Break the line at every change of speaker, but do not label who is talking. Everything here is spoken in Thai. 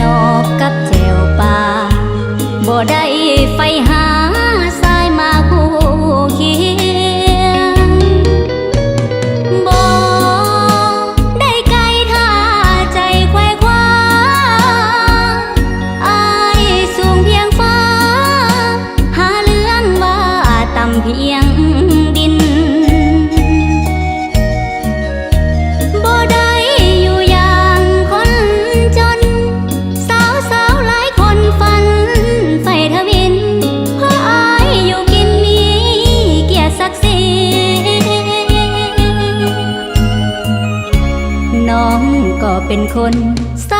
นอกกับแจวป่าบ่ได้ไฟหาสายมาคู่เคียงบ่ได้ไกลท่าใจไขว้คว้าอายสูงเพียงฟ้า หาเลื่อนว่าต่ำเพียง ก็เป็นคนส